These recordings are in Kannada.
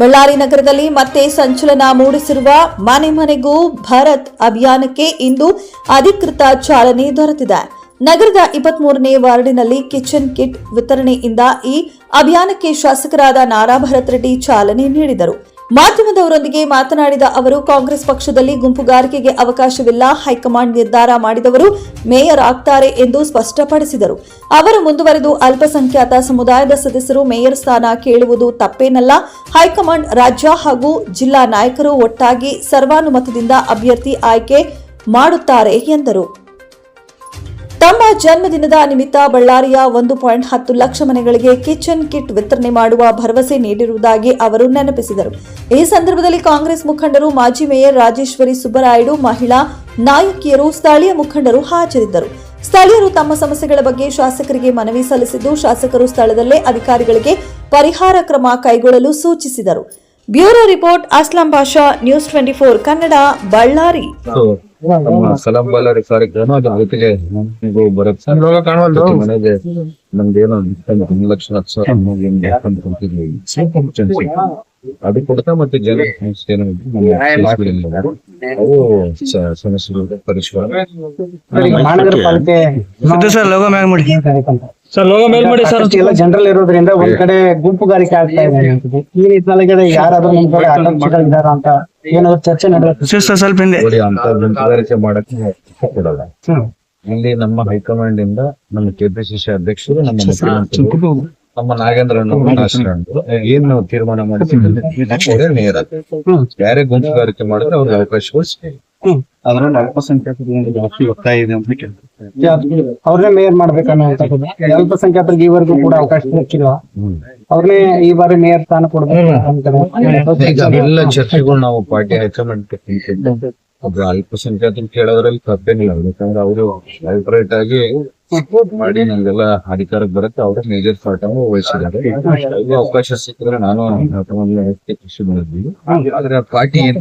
ಬಳ್ಳಾರಿ ನಗರದಲ್ಲಿ ಮತ್ತೆ ಸಂಚಲನ ಮೂಡಿಸಿರುವ ಮನೆ ಮನೆಗೂ ಭಾರತ್ ಅಭಿಯಾನಕ್ಕೆ ಇಂದು ಅಧಿಕೃತ ಚಾಲನೆ ದೊರೆತಿದೆ. ನಗರದ ಇಪ್ಪತ್ಮೂರನೇ ವಾರ್ಡಿನಲ್ಲಿ ಕಿಚನ್ ಕಿಟ್ ವಿತರಣೆಯಿಂದ ಈ ಅಭಿಯಾನಕ್ಕೆ ಶಾಸಕರಾದ ನಾರಾ ಭರತ್ ರೆಡ್ಡಿ ಚಾಲನೆ ನೀಡಿದರು. ಮಾಧ್ಯಮದವರೊಂದಿಗೆ ಮಾತನಾಡಿದ ಅವರು, ಕಾಂಗ್ರೆಸ್ ಪಕ್ಷದಲ್ಲಿ ಗುಂಪುಗಾರಿಕೆಗೆ ಅವಕಾಶವಿಲ್ಲ, ಹೈಕಮಾಂಡ್ ನಿರ್ಧಾರ ಮಾಡಿದವರು ಮೇಯರ್ ಆಗ್ತಾರೆ ಎಂದು ಸ್ಪಷ್ಟಪಡಿಸಿದರು. ಅವರು ಮುಂದುವರೆದು ಅಲ್ಪಸಂಖ್ಯಾತ ಸಮುದಾಯದ ಸದಸ್ಯರು ಮೇಯರ್ ಸ್ಥಾನ ಕೇಳುವುದು ತಪ್ಪೇನಲ್ಲ, ಹೈಕಮಾಂಡ್ ರಾಜ್ಯ ಹಾಗೂ ಜಿಲ್ಲಾ ನಾಯಕರು ಒಟ್ಟಾಗಿ ಸರ್ವಾನುಮತದಿಂದ ಅಭ್ಯರ್ಥಿ ಆಯ್ಕೆ ಮಾಡುತ್ತಾರೆ ಎಂದರು. ತಮ್ಮ ಜನ್ಮದಿನದ ನಿಮಿತ್ತ ಬಳ್ಳಾರಿಯ ಒಂದು ಪಾಯಿಂಟ್ ಹತ್ತು ಲಕ್ಷ ಮನೆಗಳಿಗೆ ಕಿಚನ್ ಕಿಟ್ ವಿತರಣೆ ಮಾಡುವ ಭರವಸೆ ನೀಡಿರುವುದಾಗಿ ಅವರು ನೆನಪಿಸಿದರು. ಈ ಸಂದರ್ಭದಲ್ಲಿ ಕಾಂಗ್ರೆಸ್ ಮುಖಂಡರು, ಮಾಜಿ ಮೇಯರ್ ರಾಜೇಶ್ವರಿ ಸುಬ್ಬರಾಯುಡು, ಮಹಿಳಾ ನಾಯಕಿಯರು, ಸ್ಥಳೀಯ ಮುಖಂಡರು ಹಾಜರಿದ್ದರು. ಸ್ಥಳೀಯರು ತಮ್ಮ ಸಮಸ್ಯೆಗಳ ಬಗ್ಗೆ ಶಾಸಕರಿಗೆ ಮನವಿ ಸಲ್ಲಿಸಿದ್ದು, ಶಾಸಕರು ಸ್ಥಳದಲ್ಲೇ ಅಧಿಕಾರಿಗಳಿಗೆ ಪರಿಹಾರ ಕ್ರಮ ಕೈಗೊಳ್ಳಲು ಸೂಚಿಸಿದರು. Bureau report Aslam Basha news twenty four Kannada Ballari. ನಮ್ಮ ಸಲಾಂ ಬಳ್ಳಾರಿ ಕಾರ್ಯಕ್ರಮ ಅದ್ರ ಜೊತೆಗೆ ನೀವು ಬರಕ್ ಮನೆಗೆ ನಮ್ದೇನೋ ಒಂದು ಲಕ್ಷ. ಅದು ಕೊಡ್ತಾ ಮತ್ತೆ ಜನ ಮಹಾನಗರ ಪಾಲಿಕೆ ಸರ್ ಲೋಗೋ ಮ್ಯಾಗ ಮಾಡಿ. ಸರ್ ಲೋಗೋ ಮೇಲ್ ಮಾಡಿ ಸರ್. ಎಲ್ಲ ಜನರಲ್ ಇರೋದ್ರಿಂದ ಒಂದ್ ಕಡೆ ಗುಂಪುಗಾರಿಕೆ ಆಗ್ತಾ ಇದೆ. ಈ ನಿಟ್ಟಿನಲ್ಲಿ ಯಾರಾದ್ರೂ ನಿಮ್ ಕಡೆ ಆಕಾಂಕ್ಷಿಗಳಿದಾರ ಅಂತ ಏನಾದ್ರು ಚರ್ಚೆ ನಡೆಯುತ್ತೆ? ಸ್ವಲ್ಪ ಹಿಂದೆ. ಮಾಡಕ್ಕೆ ಕೊಡಲ್ಲ ಇಲ್ಲಿ ನಮ್ಮ ಹೈಕಮಾಂಡ್ ಇಂದ ನಮ್ಮ ಕೆಪಿಸಿಸಿ ಅಧ್ಯಕ್ಷರು ನಮ್ಮ ಮುಖ್ಯಮಂತ್ರಿಗಳು ನಮ್ಮ ನಾಗೇಂದ್ರ ಏನು ತೀರ್ಮಾನ ಮಾಡಿದ್ರೆ ನೇರ. ಯಾರೇ ಗುಂಪುಗಾರಿಕೆ ಮಾಡಿದ್ರೆ ಅವ್ರಿಗೆ ಅವಕಾಶಗಳು ಸಿಗುತ್ತೆ. ಅದ್ರಲ್ಲಿ ಅಲ್ಪಸಂಖ್ಯಾತರು ಒಂದು ಜಾಸ್ತಿ ಒತ್ತಾಯ ಇದೆ ಅಂತ ಕೇಳ್ತಾರೆ. ಅವ್ರನ್ನೇ ಮೇಯರ್ ಅಲ್ಪಸಂಖ್ಯಾತರಿಗೆ ಈವರೆಗೂ ಕೂಡ ಅವಕಾಶ ಸಿಕ್ಕಿಲ್ಲ ಅವ್ರನ್ನೇ ಈ ಬಾರಿ ಮೇಯರ್ ಸ್ಥಾನ ಕೊಡ್ಬೇಕು ಅವೆಲ್ಲ ಚರ್ಚೆಗಳು ನಾವು ಪಾರ್ಟಿ ಹೈಕಮಾಂಡ್ ಅಲ್ಪಸಂಖ್ಯಾತರು ಕೇಳೋದ್ರಲ್ಲಿ ತಪ್ಪೇನಿಲ್ಲ. ಯಾಕಂದ್ರೆ ಅವರು ಅಲ್ಟ್ರೇಟ್ ಆಗಿ ಮಾಡಿ ನಂಗೆಲ್ಲ ಅಧಿಕಾರಕ್ಕೆ ಬರುತ್ತೆ. ಅವ್ರ ಮೇಜರ್ ಪಾರ್ಟ್ ಅನ್ನು ವಹಿಸಿದ್ದಾರೆ. ಅವಕಾಶ ಸಿಕ್ಕಿದ್ರೆ ನಾನು ಖುಷಿ ಮಾಡಿದ್ವಿ. ಆದ್ರೆ ಪಾರ್ಟಿ ಏನ್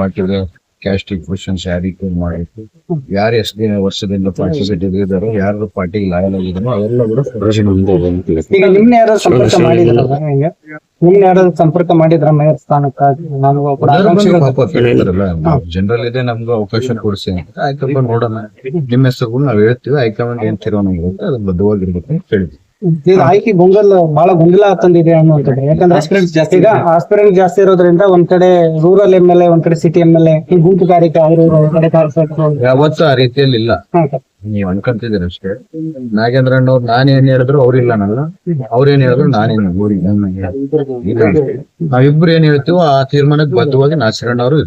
ಪಾರ್ಟಿ ಕ್ಯಾಸ್ಟ್ ಕ್ವಶನ್ಸ್ ಯಾರಿಗೆ ಮಾಡಿತ್ತು ಯಾರು ಎಷ್ಟು ದಿನ ವರ್ಷದಿಂದ ಪಾರ್ಟಿಸಿಪೇಟ್ ಇದ್ದಾರೋ ಯಾರು ಪಾರ್ಟಿ ಲಾಯಲ್ ಆಗಿದ್ದಾರೋ ಅವೆಲ್ಲ ಕೂಡ ಫೆಡರೇಷನ್ ಮುಂದೆ. ಈಗ ನಿಮ್ನ ಯಾರು ಸಂಪರ್ಕ ಮಾಡಿದ್ರ ನಿಮ್ನ ಯಾರಾದ್ರು ಸಂಪರ್ಕ ಮಾಡಿದ್ರ ಮೇಯರ್ ಸ್ಥಾನಕ್ಕಾಗಿ? ನಾನು ಜನರಲ್ ಇದೆ ನಮ್ಗೆ ಅವಕಾಶ ಕೊಡಿಸಿ ಅಂತ. ಆಯ್ತಪ್ಪ ನೋಡೋಣ. ನಿಮ್ಮ ಹೆಸರು ನಾವ್ ಹೇಳ್ತೀವಿ ಹೈಕಮಾಂಡ್ ಏನ್ ತೀರ್ಮಾನ ಇರುತ್ತೆ ಅದು ಬದ್ಧವಾಗಿರ್ಬೇಕು ಅಂತ ಹೇಳಿದ್ವಿ ಆಯ್ಕೆ ಗೊಂಗಲ್ ಬಹಳ ಗೊಂದಲ ತಂದಿದೆ ಅನ್ನುವಂಥದ್ದು. ಯಾಕಂದ್ರೆ ಈಗ ಆಸ್ಪಿರೆಂಟ್ ಜಾಸ್ತಿ ಇರೋದ್ರಿಂದ ಒಂದ್ ಕಡೆ ರೂರಲ್ ಎಂ ಎಲ್ ಎ ಒಂದ್ ಕಡೆ ಸಿಟಿ ಎಂ ಎಲ್ ಎ ಈ ಗುಂಪುಗಾರಿಕೆ ಅವರು ಒಂದ್ ಕಡೆ. ಯಾವತ್ತೂ ಆ ರೀತಿಯಲ್ಲಿ ಇಲ್ಲ. ಹಾ, ಸರ್. ನೀವ್ ಅನ್ಕೊಂತಿದ್ದೀರ ಅಷ್ಟೇ. ನಾಗೇಂದ್ರಣ್ಣ ಅವ್ರು ನಾನೇನ್. ಹೇಳಿದ್ರು ಅವ್ರಿಲ್ಲ ನಲ್ಲ ಅವ್ರೇನ್ ಹೇಳಿದ್ರು ನಾನೇನು ಊರಿಗೆ ನಾವಿಬ್ರು ಏನ್ ಹೇಳ್ತೀವೋ ಆ ತೀರ್ಮಾನಕ್ಕೆ ಬದ್ಧವಾಗಿ ನಾಸಿರಣ್ಣ ಅವರು